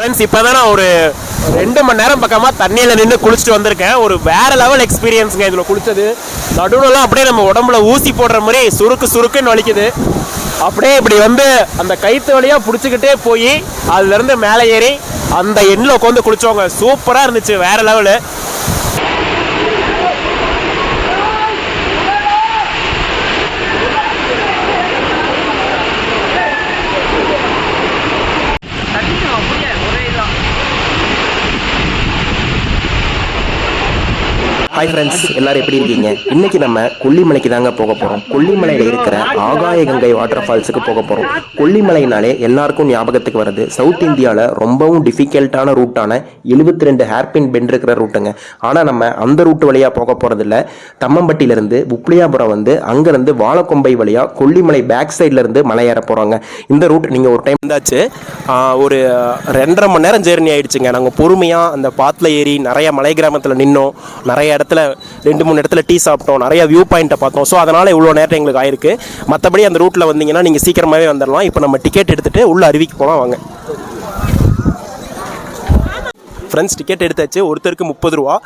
Friends இப்போ தான் நான் ஒரு ரெண்டு மணி நேரம் பக்கமாக தண்ணியில் நின்று குளிச்சுட்டு வந்திருக்கேன். ஒரு வேற லெவல் எக்ஸ்பீரியன்ஸுங்க இதில் குளித்தது நடுவுலலாம் அப்படியே நம்ம உடம்புல ஊசி போடுற மாதிரி சுருக்கு சுருக்குன்னு வலிக்குது. அப்படியே இப்படி வந்து அந்த கைத்து வழியாக பிடிச்சிக்கிட்டே போய் அதுலேருந்து மேலே ஏறி அந்த எண்ணில் உட்காந்து குளிச்சவங்க. சூப்பராக இருந்துச்சு வேற லெவலு ஹாய் ஃப்ரெண்ட்ஸ் எல்லாரும் எப்படி இருக்கீங்க? இன்னைக்கு நம்ம கொல்லிமலைக்கு தாங்க போக போகிறோம் கொல்லிமலையில் இருக்கிற ஆகாய கங்கை வாட்டர் ஃபால்ஸுக்கு போக போகிறோம் கொல்லிமலைனாலே எல்லாருக்கும் ஞாபகத்துக்கு வருது சவுத் இந்தியாவில் ரொம்பவும் டிஃபிகல்ட்டான ரூட்டான எழுபத்தி ரெண்டு ஹேர்பின் பெண்ட் இருக்கிற ரூட்டுங்க ஆனால் நம்ம அந்த ரூட் வழியாக போக போகிறதில்ல தம்மம்பட்டியிலேருந்து உப்ளியாபுரம் வந்து அங்கேருந்து வாழக்கொம்பை வழியாக கொல்லிமலை பேக் சைட்லேருந்து மலை ஏற போகிறாங்க இந்த ரூட் நீங்கள் ஒரு டைம் இருந்தாச்சு ஒரு ரெண்டரை மணி நேரம் ஜேர்னி ஆயிடுச்சுங்க. நாங்கள் பொறுமையாக அந்த பாத்தில் ஏறி நிறைய மலை கிராமத்தில் நின்னோம். நிறைய இடத்துல இடத்துல ரெண்டு மூணு இடத்துல டீ சாப்பிட்டோம் நிறைய வியூ பாயிண்ட்டை பார்த்தோம். ஸோ அதனால் இவ்வளோ நேரம் எங்களுக்கு ஆயிருக்கு. மற்றபடி அந்த ரூட்டில் வந்தீங்கன்னா நீங்கள் சீக்கிரமாகவே வந்துடலாம் இப்போ நம்ம டிக்கெட் எடுத்துகிட்டு உள்ள அருவிக்கு போகலாம் வாங்க. ஃப்ரெண்ட்ஸ் டிக்கெட் எடுத்தாச்சு. ஒருத்தருக்கு முப்பது ரூபா.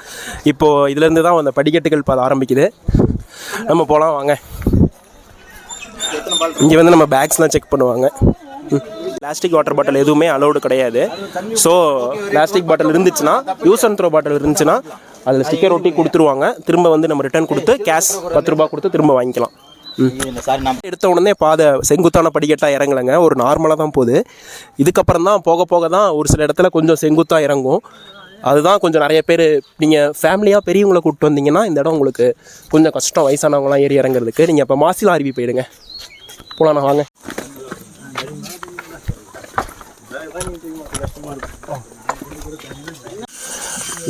இப்போது இதுலேருந்து தான் அந்த படிக்கட்டுகள் பாத ஆரம்பிக்குது. நம்ம போகலாம் வாங்க. இங்கே வந்து நம்ம பேக்ஸ்லாம் செக் பண்ணுவாங்க. பிளாஸ்டிக் வாட்டர் பாட்டில் எதுவுமே அலௌடு கிடையாது. ஸோ பிளாஸ்டிக் பாட்டில் இருந்துச்சுன்னா யூஸ் அண்ட் த்ரோ பாட்டில் இருந்துச்சுன்னா அதில் ஸ்டிக்கர் ஒட்டி கொடுத்துருவாங்க. திரும்ப வந்து நம்ம ரிட்டர்ன் கொடுத்து கேஷ் பத்து ரூபா கொடுத்து திரும்ப வாங்கிக்கலாம். ம். எடுத்த உடனே பாதை செங்குத்தான படிக்கட்டாக இறங்கலைங்க. ஒரு நார்மலாக தான் போகுது. இதுக்கப்புறம் தான் போக போக தான் ஒரு சில இடத்துல கொஞ்சம் செங்குத்தாக இறங்கும். அதுதான் கொஞ்சம் நிறைய பேர் நீங்கள் ஃபேமிலியாக பெரியவங்களை கூப்பிட்டு வந்தீங்கன்னா இந்த இடம் உங்களுக்கு கொஞ்சம் கஷ்டம். வயசானவங்களாம் ஏறி இறங்குறதுக்கு. நீங்கள் இப்போ மாசிலா அருவி போயிடுங்க. போகலாம் வாங்க.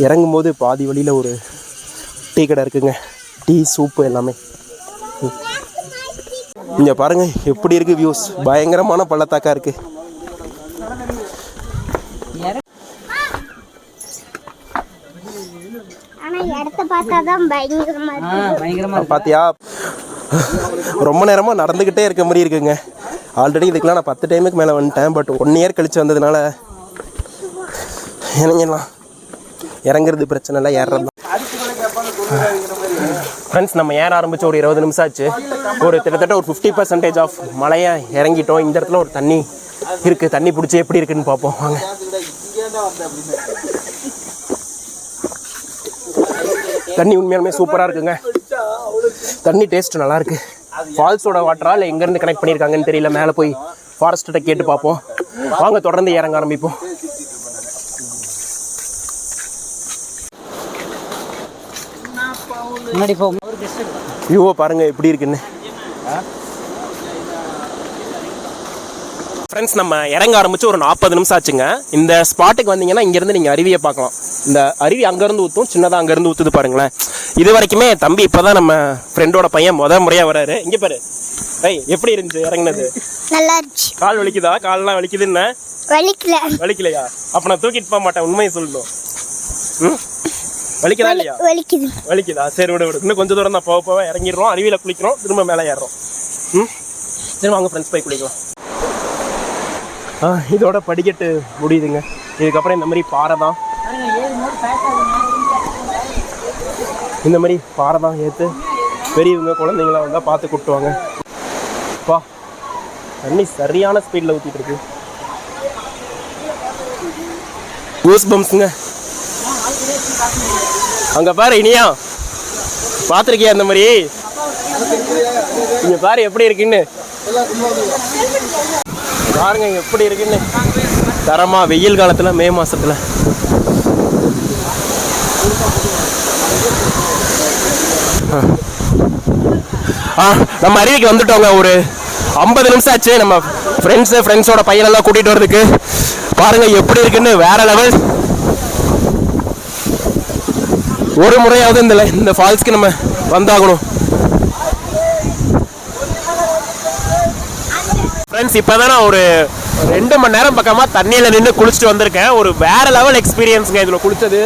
இறங்கும்போது பாதி வழியில் ஒரு டீ கடை இருக்குங்க. டீ சூப்பு எல்லாமே. இங்கே பாருங்க எப்படி இருக்கு வியூஸ் பயங்கரமான பள்ளத்தாக்கா இருக்கு. ஆனா இடத்த பார்த்தா தான் பயங்கரமா இருக்கு. பாத்தியா? ரொம்ப நேரமாக நடந்துக்கிட்டே இருக்க மாதிரி இருக்குங்க. ஆல்ரெடி இதுக்கெலாம் நான் பத்து டைமுக்கு மேலே வந்துட்டேன் பட் ஒன் இயர் கழிச்சு வந்ததுனால இறங்கிடலாம். இறங்குறது பிரச்சனை இல்லை ஏறுறது ஃப்ரெண்ட்ஸ் நம்ம ஏற ஆரம்பிச்சு ஒரு இருபது நிமிஷம் ஆச்சு. ஒரு கிட்டத்தட்ட ஒரு ஃபிஃப்டி பர்சன்டேஜ் ஆஃப் மழையை இறங்கிட்டோம். இந்த இடத்துல ஒரு தண்ணி இருக்குது தண்ணி பிடிச்சி எப்படி இருக்குன்னு பார்ப்போம். வாங்க. தண்ணி உண்மையாலுமே சூப்பராக இருக்குங்க. தண்ணி டேஸ்ட் நல்லாயிருக்கு ஃபால்ஸோட வாட்டரா இல்லை எங்கேருந்து கனெக்ட் பண்ணியிருக்காங்கன்னு தெரியல. மேலே போய் ஃபாரஸ்ட்டை கேட்டு பார்ப்போம். வாங்க தொடர்ந்து இறங்க ஆரம்பிப்போம். முன்னாடி போ. வியூவை பாருங்க எப்படி இருக்குன்னு. ஃப்ரெண்ட்ஸ் நம்ம இறங்க ஆரம்பிச்சு ஒரு நாற்பது நிமிஷம் ஆச்சுங்க. இந்த ஸ்பாட்டுக்கு வந்தீங்கன்னா இங்கேருந்து நீங்கள் அருவியை பார்க்கலாம். இந்த அருவி அங்கேருந்து ஊற்றும் சின்னதாக அங்கேருந்து ஊற்றுது பாருங்களேன். இது வரைக்குமே தம்பி இப்போ தான் நம்ம ஃப்ரெண்டோட பையன் முத முறையாக வராரு இங்கே பாரு. ஐய் எப்படி இருந்துச்சு இறங்குனது? நல்லா இருந்துச்சு. கால் வலிக்குதா? கால்லாம் வலிக்குதுன்னு வலிக்கல. வலிக்கலையா? அப்ப நான் தூக்கிட்டு போக மாட்டேன் உண்மையை சொல்லணும். ம்? வலிக்குதா வலி- இல்லையா? வலிக்குது. வலிக்குதா? சரி விடு விடு. இன்னும் கொஞ்சம் தூரம் தான் போக போக இறங்கிடுறோம். அருவியில் குளிக்கிறோம். திரும்ப மேலே ஏறுறோம். ம்? சரி வாங்க ஃப்ரெண்ட்ஸ் போய் குளிக்கலாம். ஆ இதோட படிக்கட்டு முடியுதுங்க. இதுக்கப்புறம் இந்த மாதிரி பாறை தான். இந்த மாதிரி பாறை தான் ஏற்று பெரியவங்க குழந்தைங்களாம் வந்தால் பார்த்து கூட்டுவாங்க பா தண்ணி சரியான ஸ்பீடில் ஊற்றிட்டு இருக்கு. கூஸ் பம்ப்ஸுங்க அங்க பாரு இனியா. பார்த்துருக்கியா அந்த மாதிரி? இங்க பாரு எப்படி இருக்குன்னு. பாருங்க இங்க எப்படி இருக்குன்னு. தரமா வெயில் காலத்துல மே மாசத்துல. ஆ நம்ம அருவிக்கு வந்துட்டோங்க ஒரு ஐம்பது நிமிஷம் ஆச்சு. நம்ம ஃப்ரெண்ட்ஸு ஃப்ரெண்ட்ஸோட பையனெல்லாம் கூட்டிகிட்டு வரதுக்கு பாருங்கள் எப்படி இருக்குன்னு வேற லெவல் ஒரு முறையாவது இந்த இந்த ஃபால்ஸ்க்கு நம்ம வந்தாகணும். ஃப்ரெண்ட்ஸ் இப்போ தான் நான் ஒரு ரெண்டு மணி நேரம் பக்கமாக தண்ணியில் நின்று குளிச்சுட்டு வந்திருக்கேன். ஒரு வேற லெவல் எக்ஸ்பீரியன்ஸுங்க இதில் குளித்தது.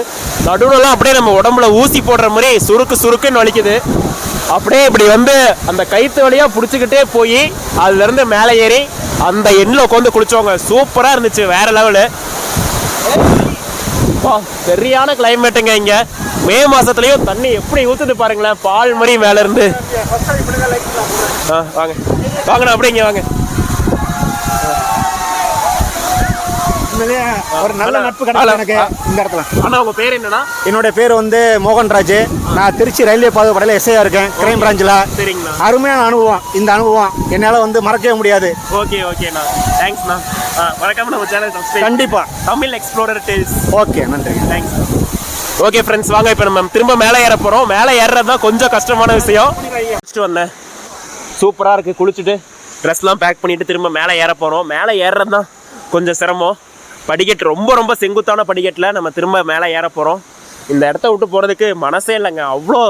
நடுவுலலாம் அப்படியே நம்ம உடம்புல ஊசி போடுற மாதிரி சுருக்கு சுருக்குன்னு வலிக்குது. அப்படியே இப்படி வந்து அந்த கைத்து வழியாக பிடிச்சிக்கிட்டே போய் அதுலேருந்து மேலே ஏறி அந்த எண்ணில் உட்காந்து குளித்தவங்க சூப்பராக இருந்துச்சு வேற லெவலு பா சரியான கிளைமேட்டுங்க இங்கே. மே மாதத்துலேயும் தண்ணி எப்படி ஊற்றுது பாருங்களேன். பால் மணி மேல இருந்து ஆ, வாங்க. வாங்கண்ணா அப்படியே வாங்க. உண்மையிலேயே ஒரு நல்ல. நட்பு கிடைக்கும். எனக்கு இந்த இடத்துல. அண்ணா உங்க பேர் என்னன்னா என்னுடைய பேர் வந்து மோகன்ராஜ் நான் திருச்சி ரயில்வே பாதுகாப்படையில் எஸ்ஐயா இருக்கேன் கிரைம் பிரான்ச்சில் சரிங்கண்ணா. அருமையான அனுபவம். இந்த அனுபவம் என்னால் வந்து மறக்கவே முடியாது. ஓகே ஓகேண்ணா. தேங்க்ஸ்ண்ணா மறக்காம நம்ம சேனல் சப்ஸ்கிரைப் கண்டிப்பா. தமிழ் எக்ஸ்ப்ளோரர் டேல்ஸ் ஓகே நன்றி. தேங்க்ஸ் ஓகே ஃப்ரெண்ட்ஸ் வாங்க இப்போ நம்ம திரும்ப மேலே ஏற போகிறோம் மேலே ஏறுறது தான் கொஞ்சம் கஷ்டமான விஷயம். குளிச்சுட்டு வந்தேன். சூப்பராக இருக்குது குளிச்சுட்டு ட்ரெஸ்லாம் பேக் பண்ணிட்டு திரும்ப மேலே ஏற போகிறோம் மேலே ஏறுறது தான் கொஞ்சம் சிரமம். படிக்கட்டு ரொம்ப ரொம்ப செங்குத்தான படிக்கட்டில் நம்ம திரும்ப மேலே ஏற போகிறோம் இந்த இடத்த விட்டு போகிறதுக்கு மனசே இல்லைங்க. அவ்வளோ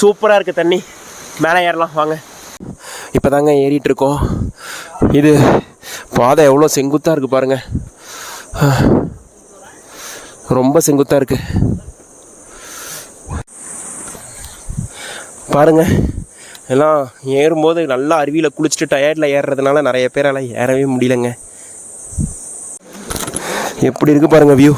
சூப்பராக இருக்குது தண்ணி. மேலே ஏறலாம் வாங்க. இப்போ தாங்க ஏறிட்டுருக்கோம் இது பாதை எவ்வளோ செங்குத்தாக இருக்குது பாருங்க. ரொம்ப செங்குத்தாக இருக்கு. பாருங்க. எல்லாம் ஏறும்போது நல்லா அருவியில் குளிச்சுட்டு டயர்டில் ஏறுறதுனால நிறைய பேரால் ஏறவே முடியலங்க. எப்படி இருக்கு பாருங்க வியூ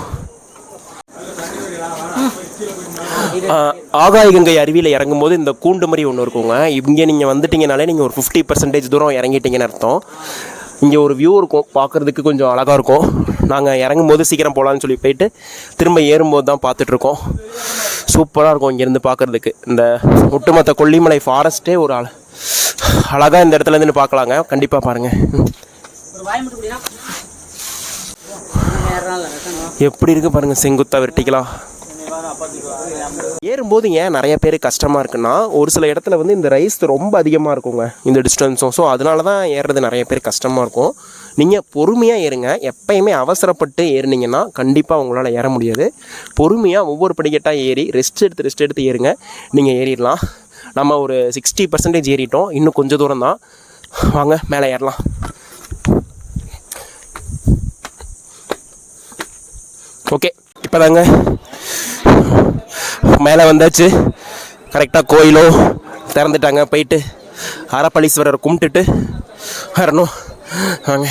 ஆகாய கங்கை அருவியில் இறங்கும் போது இந்த கூண்டு மாதிரி ஒன்று இருக்குங்க. இங்கே நீங்கள் வந்துட்டீங்கனாலே நீங்கள் ஒரு ஃபிஃப்டி பர்சன்டேஜ் தூரம் இறங்கிட்டீங்கன்னு அர்த்தம். இங்கே ஒரு வியூ இருக்கும் பார்க்குறதுக்கு கொஞ்சம் அழகாக இருக்கும். நாங்கள் இறங்கும்போது சீக்கிரம் போகலான்னு சொல்லி போயிட்டு திரும்ப ஏறும்போது தான் பார்த்துட்ருக்கோம் சூப்பராக இருக்கும் இங்கேருந்து பார்க்குறதுக்கு இந்த ஒட்டுமொத்த கொல்லிமலை ஃபாரஸ்ட்டே ஒரு அழ அழகாக இந்த இடத்துல இருந்து பார்க்கலாங்க. கண்டிப்பாக பாருங்கள் எப்படி இருக்கு பாருங்க செங்குத்தா வெர்டிக்கலாம் ஏறும்போது ஏன் நிறைய பேர் கஷ்டமாக இருக்குன்னா ஒரு சில இடத்துல வந்து இந்த ரைஸ் ரொம்ப அதிகமாக இருக்குங்க இந்த டிஸ்டன்ஸும் ஸோ அதனால தான் ஏறுறது நிறைய பேர் கஷ்டமாக இருக்கும். நீங்கள் பொறுமையாக ஏறுங்க. எப்பயுமே அவசரப்பட்டு ஏறுனீங்கன்னா கண்டிப்பாக உங்களால் ஏற முடியாது. பொறுமையாக ஒவ்வொரு படிக்கட்டாக ஏறி ரெஸ்ட் எடுத்து ரெஸ்ட் எடுத்து ஏறுங்க. நீங்கள் ஏறிடலாம். நம்ம ஒரு சிக்ஸ்டி பர்சன்டேஜ் ஏறிட்டோம். இன்னும் கொஞ்சம் தூரம் தான். வாங்க மேலே ஏறலாம். ஓகே. இப்போ தாங்க. மேலே வந்தாச்சு. கரெக்டாக கோயிலும் திறந்துட்டாங்க. போயிட்டு அரப்பளீஸ்வரரை கும்பிட்டுட்டு வரணும். வாங்க.